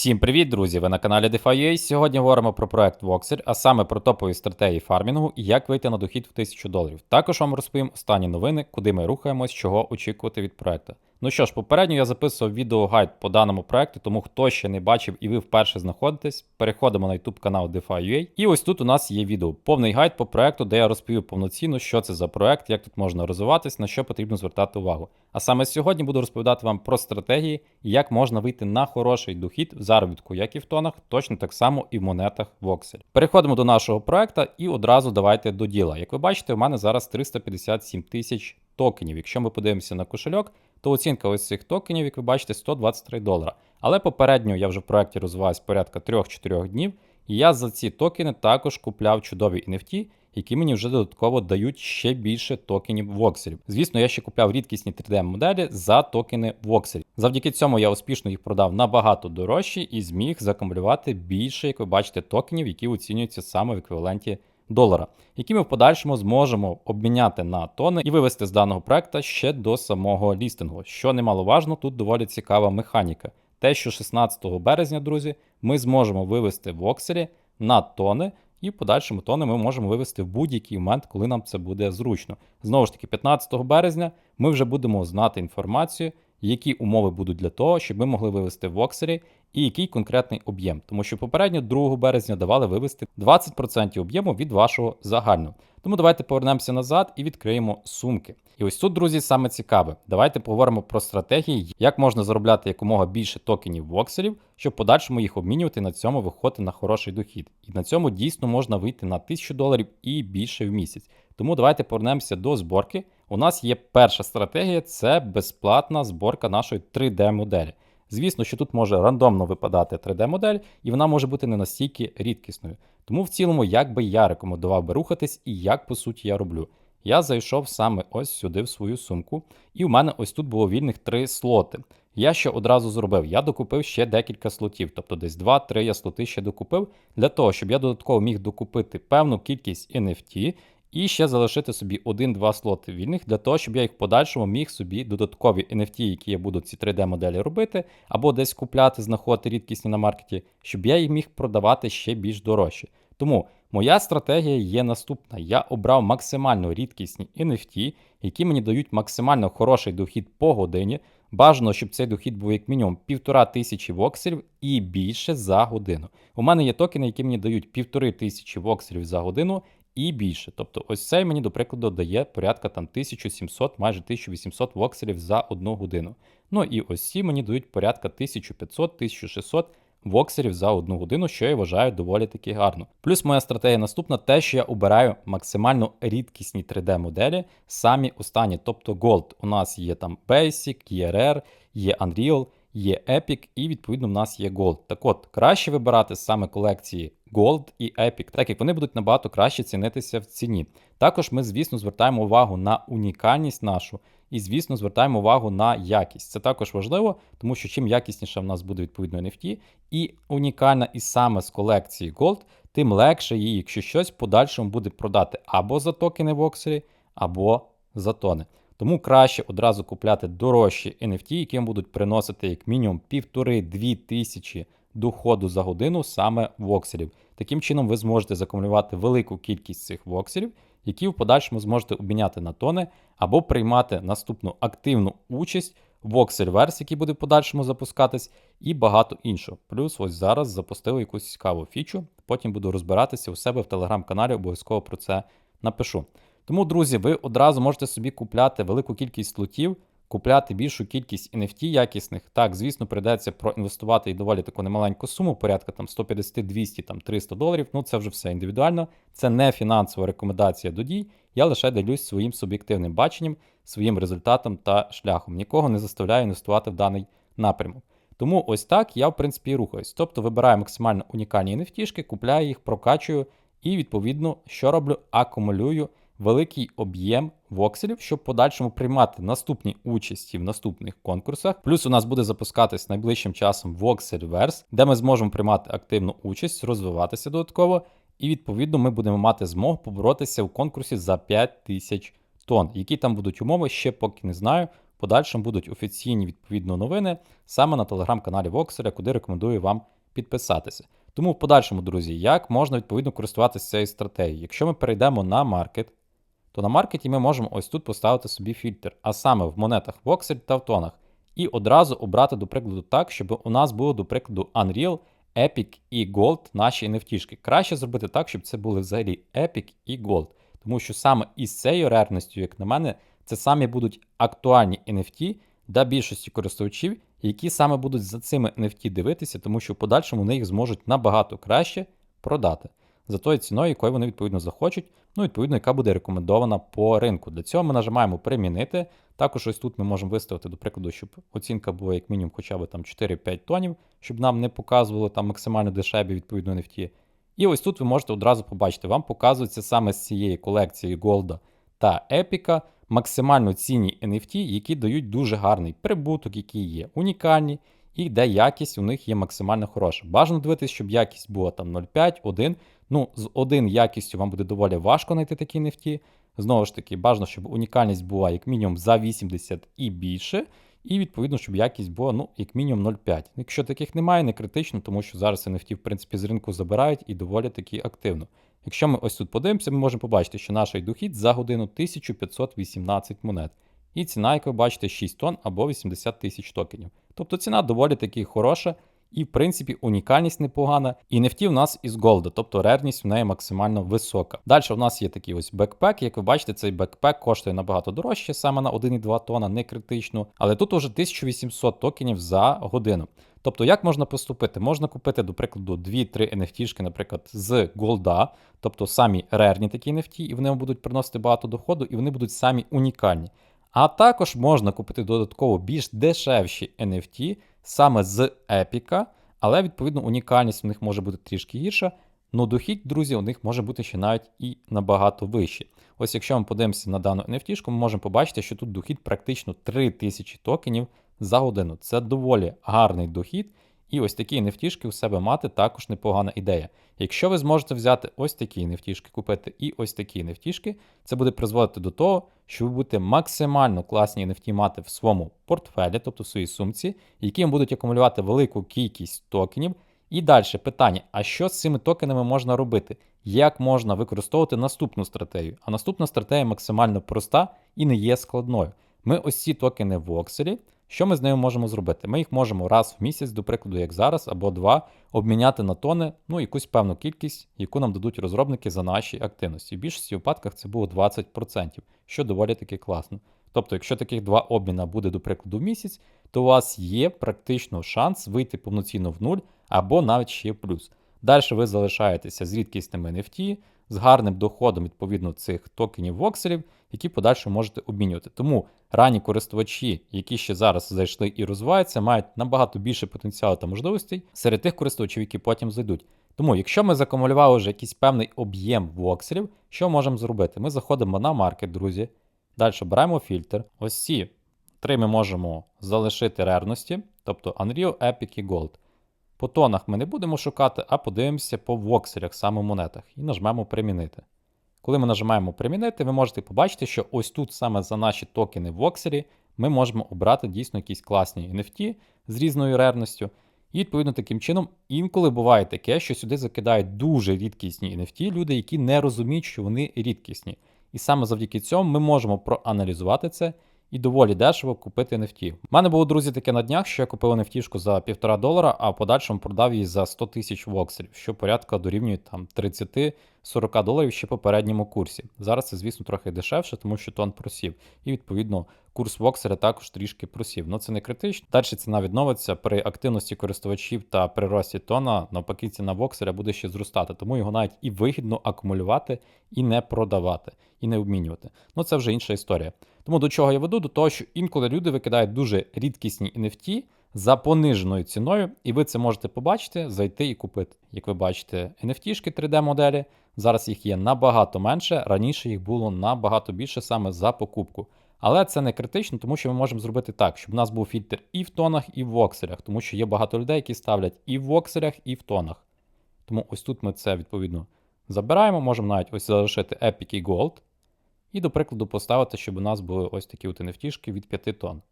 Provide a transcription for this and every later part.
Всім привіт, друзі! Ви на каналі DeFi.ua. Сьогодні говоримо про проект Voxer, а саме про топові стратегії фармінгу і як вийти на дохід в 1000 доларів. Також вам розповім останні новини, куди ми рухаємось, чого очікувати від проекту. Ну що ж, попередньо я записував відеогайд по даному проекту, тому хто ще не бачив і ви вперше знаходитесь, переходимо на YouTube канал DeFi.ua. І ось тут у нас є відео, повний гайд по проекту, де я розповів повноцінно, що це за проект, як тут можна розвиватись, на що потрібно звертати увагу. А саме сьогодні буду розповідати вам про стратегії як можна вийти на хороший дохід в заробітку, як і в тонах, точно так само і в монетах Voxel. Переходимо до нашого проекту і одразу давайте до діла. Як ви бачите, у мене зараз 357 тисяч токенів. Якщо ми подивимося на кошельок, то оцінка ось цих токенів, як ви бачите, 123 долара. Але попередньо я вже в проєкті розвиваюсь порядка 3-4 днів, і я за ці токени також купляв чудові NFT, які мені вже додатково дають ще більше токенів вокселів. Звісно, я ще купляв рідкісні 3D-моделі за токени вокселів. Завдяки цьому я успішно їх продав набагато дорожче і зміг закумулювати більше, як ви бачите, токенів, які оцінюються саме в еквіваленті долара, які ми в подальшому зможемо обміняти на тони і вивести з даного проекту ще до самого лістингу. Що немаловажно, тут доволі цікава механіка. Те, що 16 березня, друзі, ми зможемо вивести в Окселі на тони. І в подальшому тони ми можемо вивести в будь-який момент, коли нам це буде зручно. Знову ж таки, 15 березня ми вже будемо знати інформацію, які умови будуть для того, щоб ми могли вивести в Окселі і який конкретний об'єм. Тому що попередньо 2 березня давали вивести 20% об'єму від вашого загального. Тому давайте повернемося назад і відкриємо сумки. І ось тут, друзі, саме цікаве. Давайте поговоримо про стратегії, як можна заробляти якомога більше токенів вокселів, щоб подальшому їх обмінювати на цьому виходити на хороший дохід. І на цьому дійсно можна вийти на 1000 доларів і більше в місяць. Тому давайте повернемося до зборки. У нас є перша стратегія це безплатна зборка нашої 3D-моделі. Звісно, що тут може рандомно випадати 3D-модель, і вона може бути не настільки рідкісною. Тому в цілому, як би я рекомендував би рухатись і як по суті я роблю. Я зайшов саме ось сюди в свою сумку, і в мене ось тут було вільних три слоти. Я ще одразу зробив, я докупив ще декілька слотів, тобто десь 2-3 я слоти ще докупив, для того, щоб я додатково міг докупити певну кількість NFT, і ще залишити собі один-два слоти вільних для того, щоб я їх в подальшому міг собі додаткові NFT, які я буду ці 3D-моделі робити, або десь купляти, знаходити рідкісні на маркеті, щоб я їх міг продавати ще більш дорожче. Тому моя стратегія є наступна: я обрав максимально рідкісні NFT, які мені дають максимально хороший дохід по годині. Бажано, щоб цей дохід був як мінімум півтора тисячі вокселів і більше за годину. У мене є токени, які мені дають півтори тисячі вокселів за годину і більше. Тобто, ось цей мені, до прикладу, дає порядка там 1700, майже 1800 вокселів за одну годину. Ну і ось ці мені дають порядка 1500-1600 вокселів за одну годину, що я вважаю доволі таки гарно. Плюс моя стратегія наступна, те, що я обираю максимально рідкісні 3D-моделі, самі останні. Тобто Gold. У нас є там Basic, є Rare, є Unreal, є Epic, і відповідно в нас є Gold. Так от, краще вибирати саме колекції Gold і Epic, так як вони будуть набагато краще цінитися в ціні. Також ми, звісно, звертаємо увагу на унікальність нашу і, звісно, звертаємо увагу на якість. Це також важливо, тому що чим якісніше в нас буде відповідно NFT і унікальна і саме з колекції Gold, тим легше її, якщо щось в подальшому буде продати або за токени в Окселі, або за тони. Тому краще одразу купляти дорожчі NFT, які будуть приносити як мінімум півтори-дві тисячі доходу за годину саме вокселів. Таким чином, ви зможете закумулювати велику кількість цих вокселів, які в подальшому зможете обміняти на тони, або приймати наступну активну участь в воксель-версії, який буде в подальшому запускатись, і багато іншого. Плюс ось зараз запустили якусь цікаву фічу, потім буду розбиратися у себе в телеграм-каналі, обов'язково про це напишу. Тому, друзі, ви одразу можете собі купляти велику кількість лотів, купляти більшу кількість NFT якісних. Так, звісно, прийдеться проінвестувати і доволі таку немаленьку суму, порядка там 150, 200, там 300 доларів. Ну це вже все індивідуально. Це не фінансова рекомендація до дій. Я лише ділюсь своїм суб'єктивним баченням, своїм результатом та шляхом. Нікого не заставляю інвестувати в даний напрямок. Тому ось так я, в принципі, і рухаюсь. Тобто вибираю максимально унікальні NFT, купляю їх, прокачую і, відповідно, що роблю, акумулюю великий об'єм вокселів, щоб подальшому приймати наступні участі в наступних конкурсах. Плюс у нас буде запускатись найближчим часом Voxelverse, де ми зможемо приймати активну участь, розвиватися додатково, і відповідно ми будемо мати змогу поборотися в конкурсі за 5 тисяч тонн. Які там будуть умови, ще поки не знаю. подальшому будуть офіційні відповідно новини саме на телеграм-каналі Voxer, куди рекомендую вам підписатися. Тому в подальшому, друзі, як можна відповідно користуватися цією стратегією? Якщо ми перейдемо на маркет, то на маркеті ми можемо ось тут поставити собі фільтр, а саме в монетах Voxel та в тонах. І одразу обрати, до прикладу, так, щоб у нас було, до прикладу, Unreal, Epic і Gold наші NFT. Краще зробити так, щоб це були взагалі Epic і Gold. Тому що саме із цією рерністю, як на мене, це самі будуть актуальні NFT для більшості користувачів, які саме будуть за цими NFT дивитися, тому що в подальшому вони їх зможуть набагато краще продати за тою ціною, якою вони відповідно захочуть, ну, відповідно, яка буде рекомендована по ринку. Для цього ми нажимаємо примінити. Також ось тут ми можемо виставити, до прикладу, щоб оцінка була як мінімум хоча б там 4-5 тонів, щоб нам не показували там максимально дешеві відповідно NFT. І ось тут ви можете одразу побачити, вам показується саме з цієї колекції Голда та Епіка максимально цінні NFT, які дають дуже гарний прибуток, які є унікальні, і де якість у них є максимально хороша. Бажано дивитися, щоб якість була там 0,5, 1. Ну, з 1 якістю вам буде доволі важко знайти такі NFT. Знову ж таки, бажано, щоб унікальність була як мінімум за 80 і більше. І відповідно, щоб якість була ну, як мінімум 0,5. Якщо таких немає, не критично, тому що зараз NFT, в принципі, з ринку забирають і доволі таки активно. Якщо ми ось тут подивимося, ми можемо побачити, що наш дохід за годину 1518 монет. І ціна, як ви бачите, 6 тонн або 80 тисяч токенів. Тобто ціна доволі таки хороша. І, в принципі, унікальність непогана. І нефті в нас із голда, тобто рерність в неї максимально висока. Далі у нас є такий ось бекпек. Як ви бачите, цей бекпек коштує набагато дорожче, саме на 1,2 тонна, не критично. Але тут уже 1800 токенів за годину. Тобто, як можна поступити? Можна купити, до прикладу, 2-3 NFT, наприклад, з голда, тобто самі рерні такі NFT, і вони будуть приносити багато доходу, і вони будуть самі унікальні. А також можна купити додатково більш дешевші NFT саме з епіка, але відповідно унікальність у них може бути трішки гірша. Ну дохід, друзі, у них може бути ще навіть і набагато вищий. Ось якщо ми подивимося на дану NFT, ми можемо побачити, що тут дохід практично 3000 токенів за годину. Це доволі гарний дохід. І ось такі NFT у себе мати також непогана ідея. Якщо ви зможете взяти ось такі NFT, купити і ось такі NFT, це буде призводити до того, що ви будете максимально класні NFT мати в своєму портфелі, тобто в своїй сумці, які будуть акумулювати велику кількість токенів. І далі питання: а що з цими токенами можна робити? Як можна використовувати наступну стратегію? А наступна стратегія максимально проста і не є складною. Ми ось ці токени в Окселі що ми з нею можемо зробити? Ми їх можемо раз в місяць, до прикладу, як зараз, або два, обміняти на тони, ну якусь певну кількість, яку нам дадуть розробники за наші активності. В більшості випадках це було 20%, що доволі таки класно. Тобто, якщо таких два обміна буде, до прикладу, в місяць, то у вас є практично шанс вийти повноцінно в нуль або навіть ще плюс. Далі ви залишаєтеся з рідкісними NFT, з гарним доходом відповідно цих токенів вокселів, які подальше можете обмінювати. Тому ранні користувачі, які ще зараз зайшли і розвиваються, мають набагато більше потенціалу та можливостей серед тих користувачів, які потім зайдуть. Тому, якщо ми закумулювали вже якийсь певний об'єм вокселів, що можемо зробити? Ми заходимо на маркет, друзі. Далі беремо фільтр. Ось ці три ми можемо залишити рерності, тобто Unreal, Epic і Gold. По тонах ми не будемо шукати, а подивимося по вокселях, саме монетах, і нажмемо примінити. Коли ми нажимаємо примінити, ви можете побачити, що ось тут саме за наші токени в вокселі ми можемо обрати дійсно якісь класні NFT з різною рерністю. І, відповідно, таким чином, інколи буває таке, що сюди закидають дуже рідкісні NFT, люди, які не розуміють, що вони рідкісні. І саме завдяки цьому ми можемо проаналізувати це і доволі дешево купити NFT. У мене було, друзі, таке на днях, що я купив NFT за півтора долара, а в подальшому продав її за 100 тисяч вокселів, що порядка дорівнює там 30-40 доларів ще попередньому курсі. Зараз це, звісно, трохи дешевше, тому що тон просів. І відповідно курс воксера також трішки просів. Ну це не критично. Далі ціна відновиться при активності користувачів та при рості тона. Навпаки, ціна воксера буде ще зростати, тому його навіть і вигідно акумулювати, і не продавати, і не обмінювати. Ну це вже інша історія. Тому до чого я веду? До того, що інколи люди викидають дуже рідкісні NFT за пониженою ціною, і ви це можете побачити, зайти і купити. Як ви бачите, NFT-шки 3D-моделі. Зараз їх є набагато менше, раніше їх було набагато більше саме за покупку. Але це не критично, тому що ми можемо зробити так, щоб у нас був фільтр і в тонах, і в вокселях, тому що є багато людей, які ставлять і в вокселях, і в тонах. Тому ось тут ми це відповідно забираємо. Можемо навіть ось залишити Epic і Gold. І, до прикладу, поставити, щоб у нас були ось такі от NFT від 5 тонн.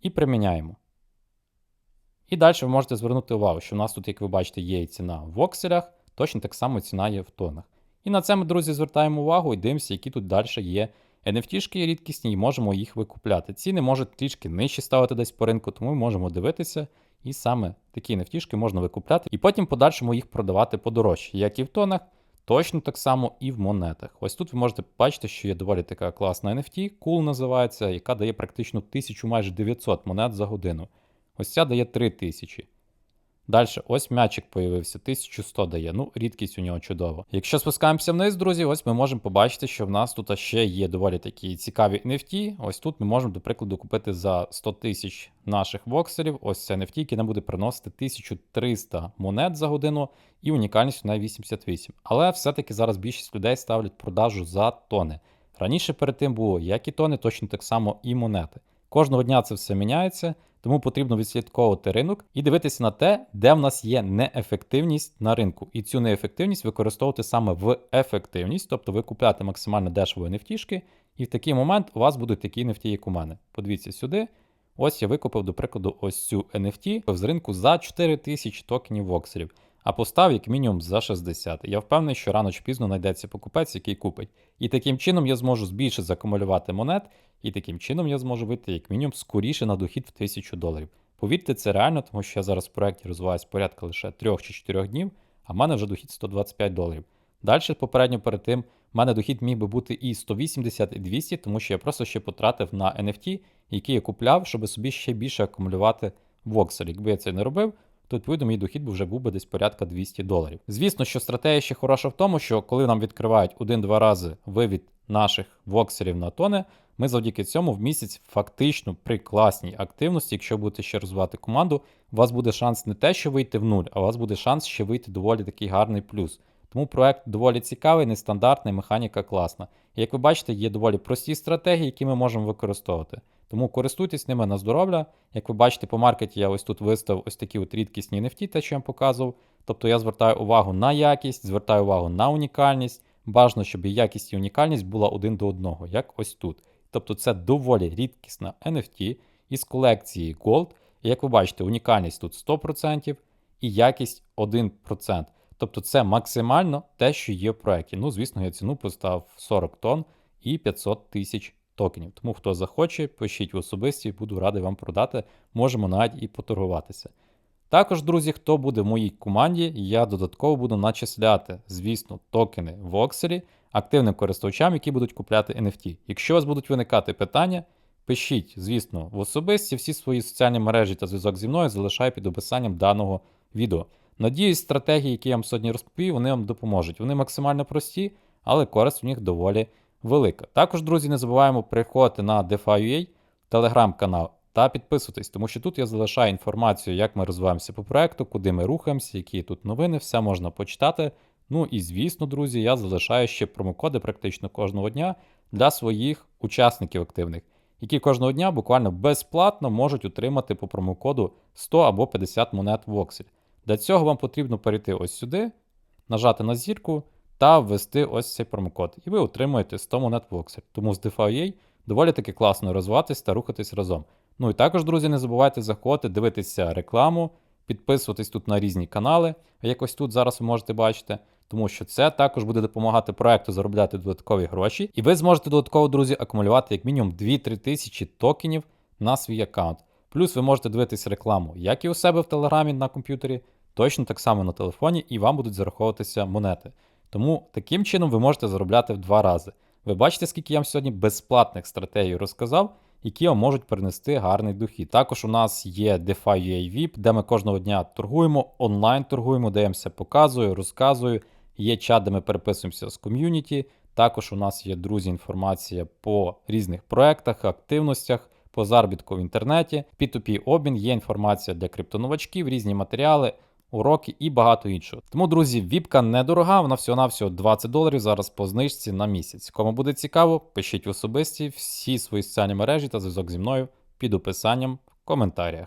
і приміняємо. І далі ви можете звернути увагу, що у нас тут, як ви бачите, є і ціна в вокселях, точно так само ціна є в тонах. І на це ми, друзі, звертаємо увагу і дивимося, які тут далі є NFT-шки рідкісні, і можемо їх викупляти. Ціни можуть трішки нижче ставити десь по ринку, тому ми можемо дивитися. І саме такі NFT-шки можна викупляти, і потім подальшому їх продавати подорожче, як і в тонах, точно так само і в монетах. Ось тут ви можете бачити, що є доволі така класна NFT, Cool називається, яка дає практично 1000 майже 900 монет за годину. Ось ця дає 3000. Далі, ось м'ячик появився, 1100 дає. Ну, рідкість у нього чудова. Якщо спускаємося вниз, друзі, ось ми можемо побачити, що в нас тут ще є доволі такі цікаві NFT. Ось тут ми можемо, до прикладу, купити за 100 тисяч наших вокселів. Ось це NFT, який нам буде приносити 1300 монет за годину і унікальність на 88. Але все-таки зараз більшість людей ставлять продажу за тони. Раніше перед тим було як і тони, точно так само і монети. Кожного дня це все міняється. Тому потрібно відслідковувати ринок і дивитися на те, де в нас є неефективність на ринку. І цю неефективність використовувати саме в ефективність, тобто ви купляти максимально дешево NFT-шки, і в такий момент у вас будуть такі NFT, як у мене. Подивіться сюди. Ось я викупив, до прикладу, ось цю NFT з ринку за 4000 токенів вокселів, а постав як мінімум за 60. Я впевнений, що рано чи пізно знайдеться покупець, який купить. І таким чином я зможу збільше закумулювати монет, і таким чином я зможу вийти як мінімум скоріше на дохід в 1000 доларів. Повірте, це реально, тому що я зараз в проєкті розвиваюсь порядка лише 3 чи 4 днів, а в мене вже дохід 125 доларів. Далі, попередньо перед тим, в мене дохід міг би бути і 180, і 200, тому що я просто ще потратив на NFT, який я купляв, щоб собі ще більше акумулювати воксель. Якби я це не робив, то відповідно мій дохід вже був би десь порядка 200 доларів. Звісно, що стратегія ще хороша в тому, що коли нам відкривають один-два рази вивід наших вокселів на тони, ми завдяки цьому в місяць фактично при класній активності, якщо будете ще розвивати команду, у вас буде шанс не те, що вийти в нуль, а у вас буде шанс ще вийти доволі такий гарний плюс. Тому проект доволі цікавий, нестандартний, механіка класна. Як ви бачите, є доволі прості стратегії, які ми можемо використовувати. Тому користуйтесь ними на здоров'я. Як ви бачите, по маркеті я ось тут виставив ось такі от рідкісні NFT, те, що я вам показував. Тобто я звертаю увагу на якість, звертаю увагу на унікальність. Бажано, щоб і якість і унікальність була один до одного, як ось тут. Тобто це доволі рідкісна NFT із колекції Gold. І як ви бачите, унікальність тут 100% і якість 1%. Тобто це максимально те, що є в проєкті. Ну, звісно, я ціну поставив 40 тонн і 500 тисяч токенів. Тому хто захоче, пишіть в особисті, буду радий вам продати. Можемо навіть і поторгуватися. Також, друзі, хто буде в моїй команді, я додатково буду начисляти, звісно, токени в Окселі активним користувачам, які будуть купляти NFT. Якщо у вас будуть виникати питання, пишіть, звісно, в особисті всі свої соціальні мережі та зв'язок зі мною залишаю під описанням даного відео. Надіюсь, стратегії, які я вам сьогодні розповів, вони вам допоможуть. Вони максимально прості, але користь в них доволі велика. Також, друзі, не забуваємо приходити на DeFi.ua, телеграм-канал та підписуйтесь, тому що тут я залишаю інформацію, як ми розвиваємося по проекту, куди ми рухаємося, які тут новини, все можна почитати. Ну і звісно, друзі, я залишаю ще промокоди практично кожного дня для своїх учасників активних, які кожного дня буквально безплатно можуть отримати по промокоду 100 або 50 монет воксель. Для цього вам потрібно перейти ось сюди, нажати на зірку та ввести ось цей промокод. І ви отримуєте 100 монет воксель. Тому з DeFi доволі таки класно розвиватись та рухатись разом. Ну і також, друзі, не забувайте заходити, дивитися рекламу, підписуватись тут на різні канали, як ось тут зараз ви можете бачити, тому що це також буде допомагати проекту заробляти додаткові гроші. І ви зможете додатково, друзі, акумулювати як мінімум 2-3 тисячі токенів на свій аккаунт. Плюс ви можете дивитись рекламу, як і у себе в Телеграмі на комп'ютері, точно так само на телефоні, і вам будуть зараховуватися монети. Тому таким чином ви можете заробляти в два рази. Ви бачите, скільки я вам сьогодні безплатних стратегій розказав, які вам можуть принести гарний дохід. Також у нас є DeFi UA VIP, де ми кожного дня торгуємо, онлайн торгуємо, даємося, показую, розказую. Є чат, де ми переписуємося з ком'юніті. Також у нас є, друзі, інформація по різних проектах, активностях, по заробітку в інтернеті. P2P обмін, є інформація для криптоновачків, різні матеріали, уроки і багато іншого. Тому, друзі, віпка недорога, вона всього-навсього 20 доларів зараз по знижці на місяць. Кому буде цікаво, пишіть в особисті всі свої соціальні мережі та зв'язок зі мною під описанням в коментарях.